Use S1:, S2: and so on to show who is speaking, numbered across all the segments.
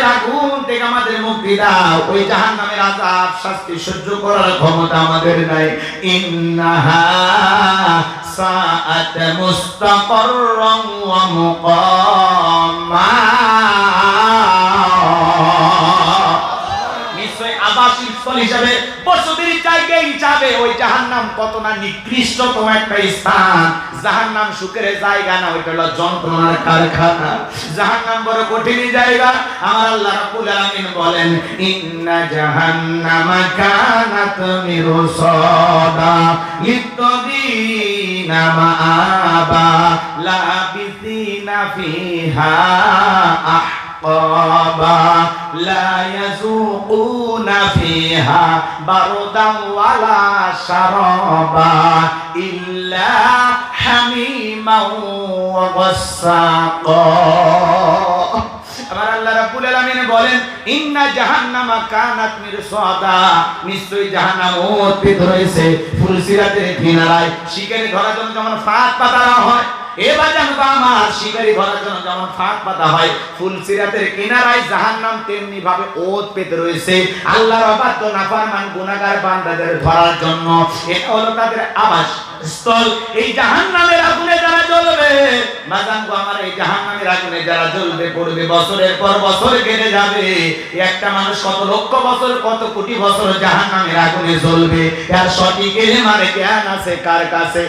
S1: নামের আগুন থেকে আমাদের মুক্তি দাও। ওই জাহান নামের আজাব শাস্তি সহ্য করার ক্ষমতা আমাদের নাই। ইন্নাহা সাআত মুস্তাকাররান ওয়া মুকামা নিশ্চয় আবাসিক স্থল হিসাবে বসতির জায়গা হিসাবে ওই জাহান্নাম কত না নিকৃষ্টতম একটা স্থান। জাহান নাম সুখের জায়গা না, ওইটা হলো যন্ত্রণার কারখানা। জাহান নাম বড় কঠিন জায়গা। আমার আল্লাহ রাব্বুল আলামিন বলেন, ইন্না জাহান্নামা কানাত মিরসাদা লিত্তাবিনা মাআবা লাবিসিনা ফিহা আহকাবা লা ইয়াযুকুনা ফিহা বারদান ওয়ালা শারাবা ইল্লা حميما وغساقا আমার আল্লাহ রাব্বুল আলামিন বলেন ইন্না জাহান্নামা কানাত মিরসাদা নিশ্চয়ই জাহান্নাম অতীত রয়েছে ফুলসিরাতের কিনারায় শিকারি ধরার জন্য যেমন ফাঁদ পাতা হয় এবার জানবো আমার শিকারি ধরার জন্য যেমন ফাঁদ পাতা হয় ফুলসিরাতের কিনারায় জাহান্নাম তেমনি ভাবে ওত পেতে রয়েছে আল্লাহর অবাধ্য নাফরমান গুনাহগার বান্দাদের ধরার জন্য এটা হলো তাদের আবাস স্থল, এই জাহান্নামের আগুনে যারা জ্বলবে বাজান গো আমার এই জাহান্নামের আগুনে যারা জ্বলবে, পড়বে, বছরের পর বছর কেটে যাবে। একটা মানুষ কত লক্ষ বছর, কত কোটি বছর জাহান্নামের আগুনে জ্বলবে? এর সঠিক মানে জ্ঞান আছে কার কাছে?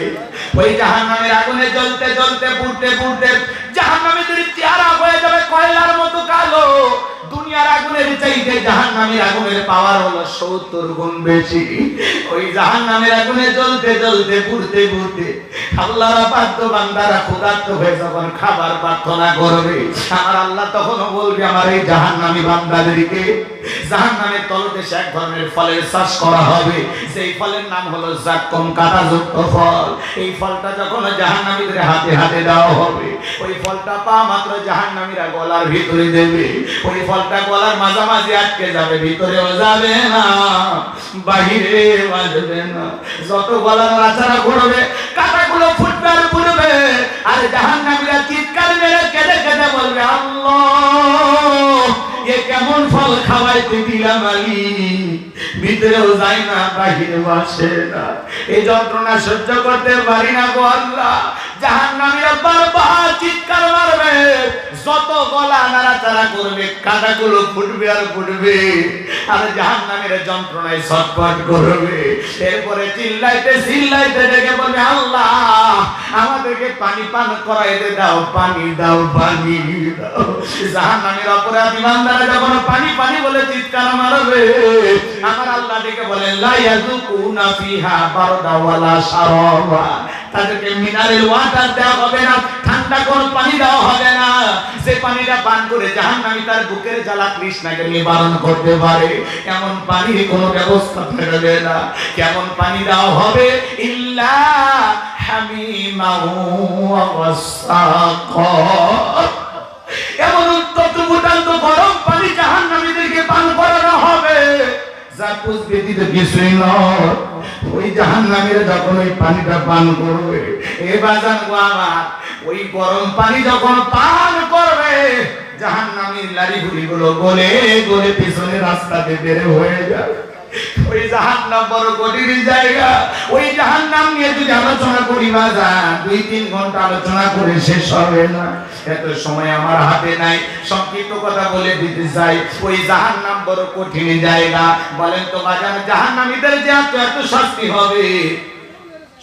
S1: ওই জাহান্নামের আগুনে জ্বলতে জ্বলতে, পুড়তে পুড়তে জাহান জাহান্নামের চেহারা হয়ে যাবে কয়লার মতো কালো। দুনিয়ার আগুনের চাইতে জাহান্নামের আগুনের পাওয়ার হলো সত্তর গুণ বেশি। ওই জাহান্নামের আগুনে জ্বলতে জ্বলতে, পুড়তে পুড়তে বান্দারা হয়ে যখন খাবার প্রার্থনা করবে, আমার আল্লাহ বলবে, আমার এই বান্দাদেরকে তলদেশে এক ধরনের ফলের চাষ করা হবে। সেই ফলের নাম হলো কাঁটাযুক্ত ফল। এই ফলটা যখন জাহান্নামীদের হাতে হাতে দেওয়া হবে, ওই ফলটা পা মাত্র জাহান্নামীরা গলার ভিতরে দেবে। ওই ফলটা গলার মাঝামাঝি আটকে যাবে, ভিতরেও যাবে না, বাহিরে বাজবে না। যত গলার নাচারা ঘুরবে কাটাগুলো ফুটবে আর ফুটবে, আর চিৎকার মেরে কেঁদে কেঁদে বলবে, আল্লাহ, এ কেমন ফল খাওয়াইতে দিলাম ভিতরেও যায় না বাহিরে বসে না। এই যন্ত্রণা সহ্য করতে পারি না গো আল্লাহ। বারবার করবে কাটাগুলো ফুটবে আর ফুটবে। আর জাহান্নামীরা যন্ত্রণায় ছটফট করবে। এরপরে চিল্লাইতে চিল্লাইতে ডেকে বলবে আল্লাহ, আমাদেরকে পানি পান করাইতে দাও, পানি দাও, পানি জাহান্নামীর অপরাধী বান্দারা যখন পানি পানি বলে চিৎকার মারবে, আমার আল্লাহ ডেকে বলেন লা ইয়াযুকুনা ফিহা তাদেরকে মিনারেল ওয়াটার দেওয়া হবে না, ঠান্ডা কোন পানি দেওয়া হবে না। যে পানিটা পান করে জাহান্নামী তার বুকের জ্বালা তৃষ্ণাকে নিবারণ করতে পারে, এমন পানির কোনো ব্যবস্থা থাকবে না। কেমন পানি দাও হবে? এমন উত্তপ্ত ফুটান্ত গরম পানি জাহান্নামীদেরকে পান করানো হবে। যা নয়। ওই জাহান্নামীরা যখন ওই পানিটা পান করবে, এ গো আমার, ওই গরম পানি যখন পান করবে, জাহান্নামীর লারি গুলো গলে গলে পিছনে রাস্তাতে বের হয়ে যাবে। ওই জাহান্নাম বড় কঠিন জায়গা। ওই জাহান্নাম নিয়ে যদি আলোচনা করি বাজার, দুই তিন ঘণ্টা আলোচনা করে শেষ হবে না। এত সময় আমার হাতে নাই। সংক্ষিপ্ত কথা বলে দিতে চাই। ওই জাহান্নাম বড় কঠিন জায়গা। বলেন তো বাজার জাহান্নামীদের যে এত এত শাস্তি হবে?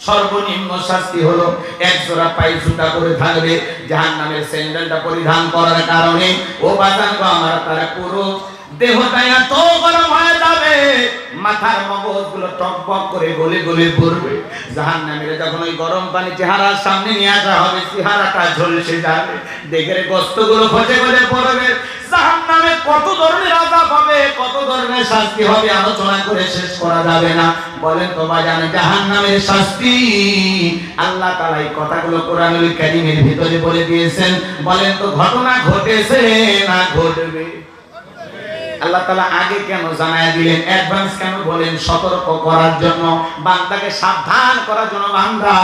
S1: সর্বনিম্ন শাস্তি হলো এক জোড়া পাই জুতা করে থাকবে জাহান নামের স্যান্ডেলটা পরিধান করার কারণে। ও বাজান আমার তারা পুরো দেহটা এত গরম হয়ে যাবে। মাথার মগজগুলো টকবক করে গলে গলে পড়বে। জাহান নামের যখন ওই গরম পানি চেহারার সামনে নিয়ে আসা হবে, চেহারাটা ঝলসে যাবে। দেখে গোস্তগুলো খসে খসে পড়বে। জাহান নামে কত ধরনের কত ধরনের শাস্তি হবে আলোচনা করে শেষ করা যাবে না। তো বাজান জাহান নামের শাস্তি? আল্লাহ ভিতরে বলে দিয়েছেন। বলেন তো, ঘটনা ঘটেছে না ঘটবে? আল্লাহ তাআলা আগে কেন জানায় দিলেন? অ্যাডভান্স কেন বলেন? সতর্ক করার জন্য, বান্দাকে সাবধান করার জন্য বান্দা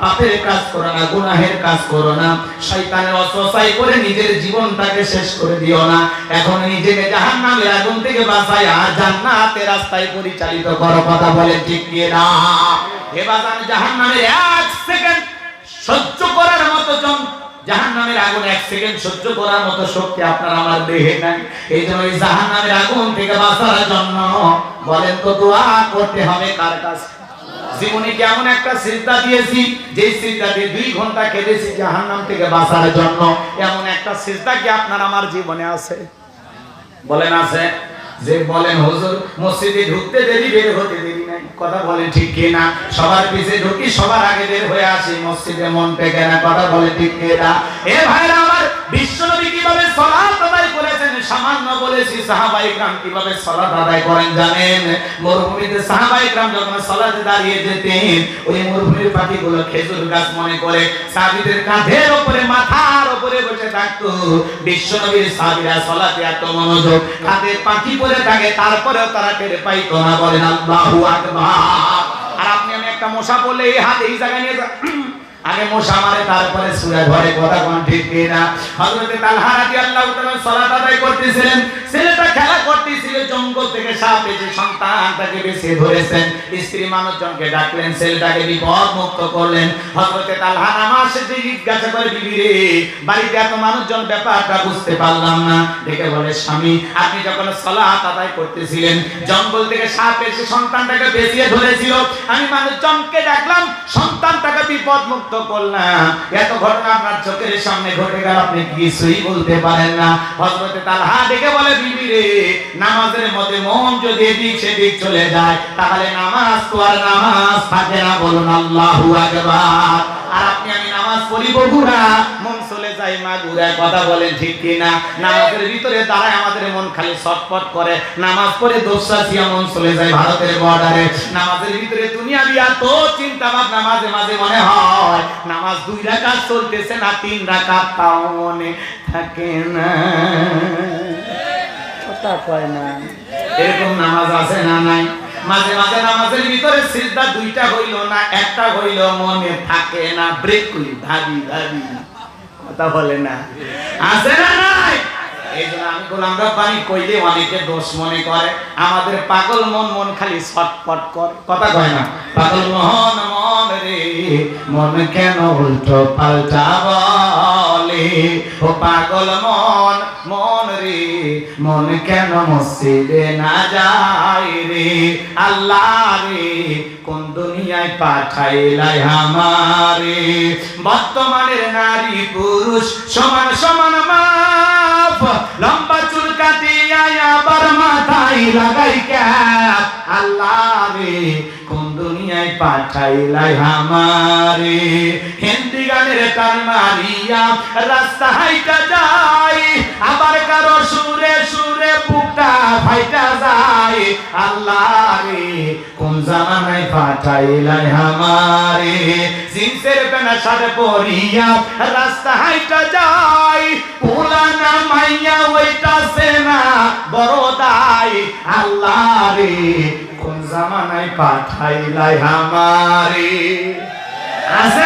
S1: পাপের কাজ করো না, গুনাহের কাজ করো না। শয়তানের অসসাই করে নিজের জীবনটাকে শেষ করে দিও না। এখন নিজেকে জাহান্নামের আগুন থেকে বাঁচাই আর জান্নাতের রাস্তায় পরিচালিত করো। কথা বলে ঠিক কি না এবার আমি জাহান্নামের এক সেকেন্ড সহ্য করার মতো জন জাহান্নামের আগুন এক সেকেন্ড সহ্য করার মতো শক্তি আপনার আমার দেহে নাই। এই জন্য এই আগুন থেকে বাঁচার জন্য বলেন তো দোয়া করতে হবে কার কাছে? জীবনে কেমন একটা চিন্তা দিয়েছি যে চিন্তা দিয়ে দুই ঘণ্টা কেঁদেছি জাহান্নাম থেকে বাঁচার জন্য? এমন একটা চিন্তা কি আপনার আমার জীবনে আছে? বলেন আছে। যে বলেন হুজুর মসজিদে ঢুকতে দেরি বের হতে দেরি নাই কথা বলেন ঠিক কি না সবার পিছে ঢুকি সবার আগে বের হয়ে আসি মসজিদে মন টেকে না কথা বলে ঠিক কি না এ ভাইরা আমার বিশ্বনবী কিভাবে সালাত আদায় করেছেন সামান্য বলেছি সাহাবাই کرام কিভাবে সালাত আদায় করেন জানেন মরুভূমিতে সাহাবাই کرام যখন সালাতে দাঁড়িয়ে যেতেন ওই মরুভূমির পাখিগুলো খেজুর গাছ মনে করে সাহাবীদের কাঁধের উপরে মাথার উপরে বসে থাকতো। বিশ্বনবীর সাহাবীরা সালাতে এত মনোযোগ হাতে পাখি পরে থাকে, তারপরেও তারা টের পাইতো না, বলেন আল্লাহু আকবার। আর আপনি আমি একটা মশা বলে এই হাতে এই জায়গায় নিয়ে আগে মশা মারে, তারপরে সুরা ঘরে কথা কোন, ঠিক কিনা? হযরতে তালহা রাদিয়াল্লাহু তাআলা সালাত আদায় করতেছিলেন। ছেলেটা খেলা করতেছিল, জঙ্গল থেকে সাপ এসে সন্তানটাকে বেছে ধরেছেন। স্ত্রী মানুষজনকে ডাকলেন, ছেলেটাকে বিপদ মুক্ত করলেন। হযরতে তালহা নামাজ শেষে জিজ্ঞাসা করে, বিবি রে, বাড়িতে এত মানুষজন, ব্যাপারটা বুঝতে পারলাম না। দেখে বলে, স্বামী, আপনি যখন সালাত আদায় করতেছিলেন, জঙ্গল থেকে সাপ এসে সন্তানটাকে বেঁচিয়ে ধরেছিল। আমি মানুষজনকে ডাকলাম, সন্তানটাকে বিপদ মুক্ত করলাম এত ঘটনা আপনার চোখের সামনে ঘটে গেল, আপনি কিছুই বলতে পারেন না। হযরতে তালহা দেখে বলে, বিবি রে, নামাজের মধ্যে মন যদি এদিক সেদিক চলে যায়, তাহলে নামাজ তো আর নামাজ থাকে না বলুন আল্লাহু আকবার। আর আপনি, আমি নামাজ পড়ি বগুড়া মন যায় মা গুড়ায় কথা বলেন ঠিক কি না নামাজের ভিতরে দাঁড়ায় আমাদের মন খালি করে। নামাজ পড়ে মন চলে যায় ভারতের বর্ডারে নামাজের ভিতরে দুনিয়া তো চিন্তা ভাবনা মাঝে মাঝে মনে হয় নামাজ দুই রাকাত চলতেছে না তিন রাকাত তাও মনে থাকে না। কথা কয় না। এরকম নামাজ আছে না নাই? মাঝে মাঝে নামাজের ভিতরে সিজদা দুইটা হইল না একটা হইল মনে থাকে না ব্রেক করি ভাবি ভাবি। কথা বলে না। আছে না নাই? কইলে অনেকে দোষ মনে করে। আমাদের পাগল মন মন খালি ছটফট করে। কথা কয় না? পাগল মন মন রে, মন কেন উল্টো পাল্টা বলে? ও পাগল মন মন রে, মন কেন মসজিদে না যায় রে? আল্লাহ রে দুনিয়ায় পাঠাইলাই আমারে বর্তমানের নারী পুরুষ সমান সমান মাপ। লম্বা চুল কাটিয়া আবার মাথায় লাগাই ক্যাপ। আল্লাহ রে কোন দুনিয়ায় পাঠাইলাই আমারে হিন্দি গানের টান মারিয়া রাস্তা হাইটা যাই। আবার কারও সুরে সুরে বুকটা ফাইটা যায়। আল্লাহ রে, কোন জামানায় পাঠাইলাই আমারে? জিন্সের শার্ট পরিয়া রাস্তা হাইটা যাই পুলানা মাইয়া ওইটা সেনা বড় দাই আল্লাহ রে, কোন জামানায় পাঠাইলাই আমারে? আছে